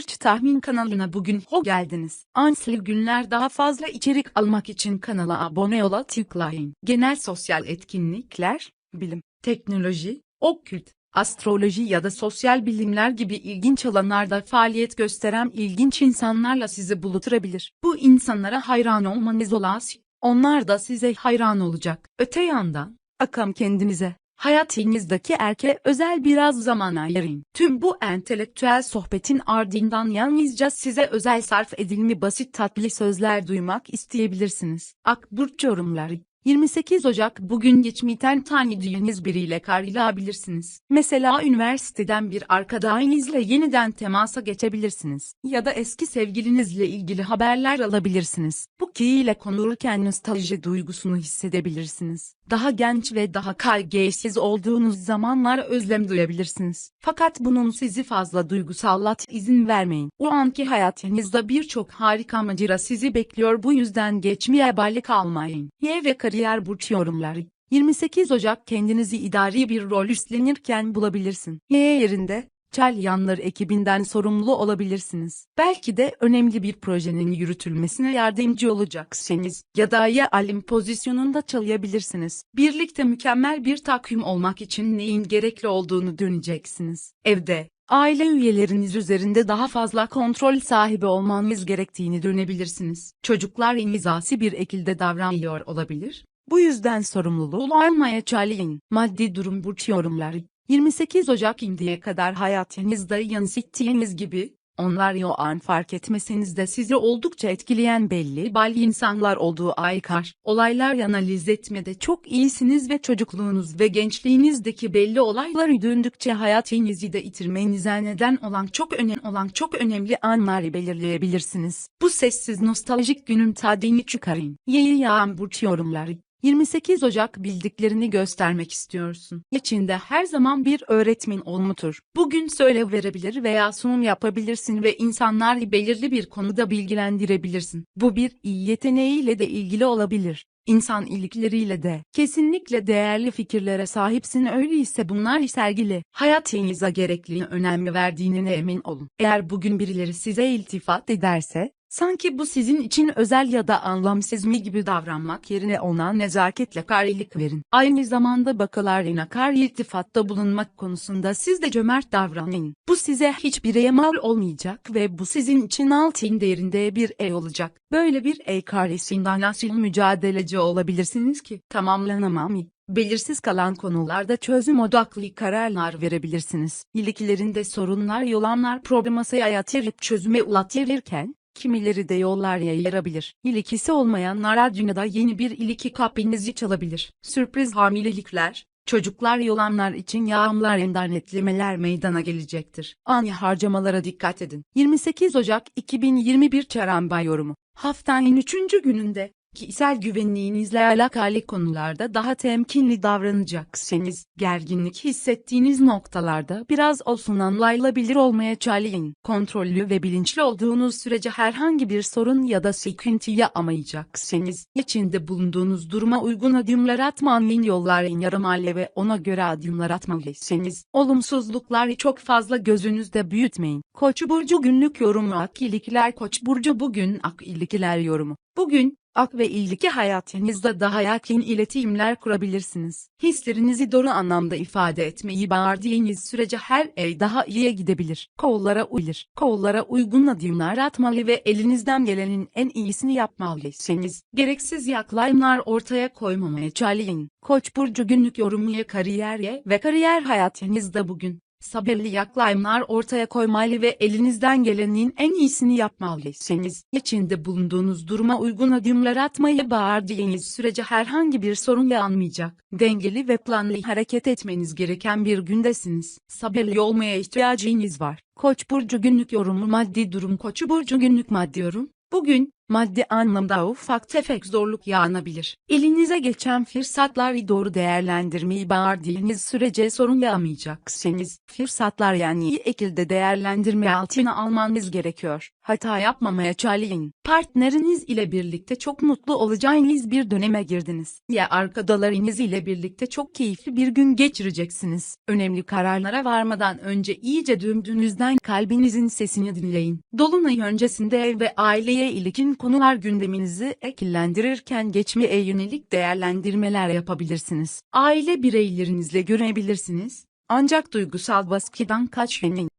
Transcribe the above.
Burç Tahmin kanalına bugün hoş geldiniz. Ansel günler daha fazla içerik almak için kanala abone ola tıklayın. Genel sosyal etkinlikler, bilim, teknoloji, okült, astroloji ya da sosyal bilimler gibi ilginç alanlarda faaliyet gösteren ilginç insanlarla sizi buluşturabilir. Bu insanlara hayran olmanız olası, onlar da size hayran olacak. Öte yandan, akam kendinize, hayatınızdaki erkeğe özel biraz zaman ayırın. Tüm bu entelektüel sohbetin ardından yalnızca size özel sarf edilmi basit tatlı sözler duymak isteyebilirsiniz. Akburç yorumları 28 Ocak bugün geçmiten tanıdığınız biriyle karşılayabilirsiniz. Mesela üniversiteden bir arkadaşınızla yeniden temasa geçebilirsiniz. Ya da eski sevgilinizle ilgili haberler alabilirsiniz. Bu kişiyle konuşurken nostalji duygusunu hissedebilirsiniz. Daha genç ve daha kaygısız olduğunuz zamanlar özlem duyabilirsiniz. Fakat bunun sizi fazla duygusallat izin vermeyin. O anki hayatınızda birçok harika macera sizi bekliyor bu yüzden geçmeye bağlı kalmayın. Y ve kariyer burç yorumları. 28 Ocak kendinizi idari bir rol üstlenirken bulabilirsin. Y yerinde, Çelyanlar ekibinden sorumlu olabilirsiniz. Belki de önemli bir projenin yürütülmesine yardımcı olacaksınız. Ya da ya alim pozisyonunda çalıyabilirsiniz. Birlikte mükemmel bir takvim olmak için neyin gerekli olduğunu döneceksiniz. Evde, aile üyeleriniz üzerinde daha fazla kontrol sahibi olmanız gerektiğini dönebilirsiniz. Çocuklar imizasi bir şekilde davranıyor olabilir. Bu yüzden sorumluluğu almaya çalışın. Maddi durum burç yorumları. 28 Ocak indiye kadar hayatınızda yansıttığınız gibi, onlar o an fark etmeseniz de sizi oldukça etkileyen belli bal insanlar olduğu aykar. Olaylar analiz etmede çok iyisiniz ve çocukluğunuz ve gençliğinizdeki belli olayları döndükçe hayatınızı da yitirmenize neden olan çok önemli olan çok önemli anları belirleyebilirsiniz. Bu sessiz nostaljik günün tadını çıkarın. Yeni yağan burç yorumları. 28 Ocak bildiklerini göstermek istiyorsun. İçinde her zaman bir öğretmen olmutur. Bugün söyle verebilir veya sunum yapabilirsin ve insanları belirli bir konuda bilgilendirebilirsin. Bu bir iyi yeteneğiyle de ilgili olabilir. İnsan ilikleriyle de kesinlikle değerli fikirlere sahipsin öyleyse bunlar sergili. Hayatınıza gerekli önemli verdiğine emin olun. Eğer bugün birileri size iltifat ederse, Sanki bu sizin için özel ya da anlamsız mı gibi davranmak yerine ona nezaketle karşılık verin. Aynı zamanda bakalarına kar iltifatta bulunmak konusunda siz de cömert davranın. Bu size hiçbir mal olmayacak ve bu sizin için altın değerinde bir ey olacak. Böyle bir ey karşısında nasıl mücadeleci olabilirsiniz ki? Tamamlanamam belirsiz kalan konularda çözüm odaklı kararlar verebilirsiniz. İlişkilerinde sorunlar yolanlar probleması yatırıp çözüme ulaştırırken, Kimileri de yollar yayılabilir. İlikisi olmayanlar dünyada yeni bir iliki kapinizi çalabilir. Sürpriz hamilelikler, çocuklar yolanlar için yağmlar endernetlemeler meydana gelecektir. Ani harcamalara dikkat edin. 28 Ocak 2021 Çaramba yorumu. Haftanın 3. gününde, kişisel güvenliğinizle alakalı konularda daha temkinli davranacaksınız. Gerginlik hissettiğiniz noktalarda biraz olsun anlayılabilir olmaya çalışın. Kontrollü ve bilinçli olduğunuz sürece herhangi bir sorun ya da sıkıntı yapamayacaksınız. İçinde bulunduğunuz duruma uygun adımlar atmanın yolların yaramalı ve ona göre adımlar atmalısınız. Olumsuzlukları çok fazla gözünüzde büyütmeyin. Koç burcu günlük yorumu ak ilikler Koç burcu bugün ak ilikler yorumu. Bugün, ak ve ilgili hayatınızda daha yakın iletişimler kurabilirsiniz. Hislerinizi doğru anlamda ifade etmeyi bağırdığınız sürece her el daha iyiye gidebilir. Kollara uyulur. Kollara uygun adımlar atmalı ve elinizden gelenin en iyisini yapmalısınız. Gereksiz yaklaşımlar ortaya koymamaya çalışın. Koç burcu günlük yorumuya kariyerye ve kariyer hayatınızda bugün sabırlı yaklaşımlar ortaya koymalı ve elinizden gelenin en iyisini yapmalısınız. İçinde bulunduğunuz duruma uygun adımlar atmayı bağırdığınız sürece herhangi bir sorun yanmayacak. Dengeli ve planlı hareket etmeniz gereken bir gündesiniz. Sabırlı olmaya ihtiyacınız var. Koç burcu günlük yorumu maddi durum Koç burcu günlük maddi yorum. Bugün Maddi anlamda ufak tefek zorluk yaşanabilir. Elinize geçen fırsatları doğru değerlendirmeyi bağırdığınız sürece sorun yaşamayacaksınız. Fırsatlar yani iyi şekilde değerlendirme altına almanız gerekiyor. Hata yapmamaya çalışın. Partneriniz ile birlikte çok mutlu olacağınız bir döneme girdiniz. Ya arkadaşlarınız ile birlikte çok keyifli bir gün geçireceksiniz. Önemli kararlara varmadan önce iyice dümdüğünüzden kalbinizin sesini dinleyin. Dolunay öncesinde ev ve aileye ilişkin konular gündeminizi ekillendirirken geçmeye yönelik değerlendirmeler yapabilirsiniz. Aile bireylerinizle görebilirsiniz. Ancak duygusal baskıdan kaçının.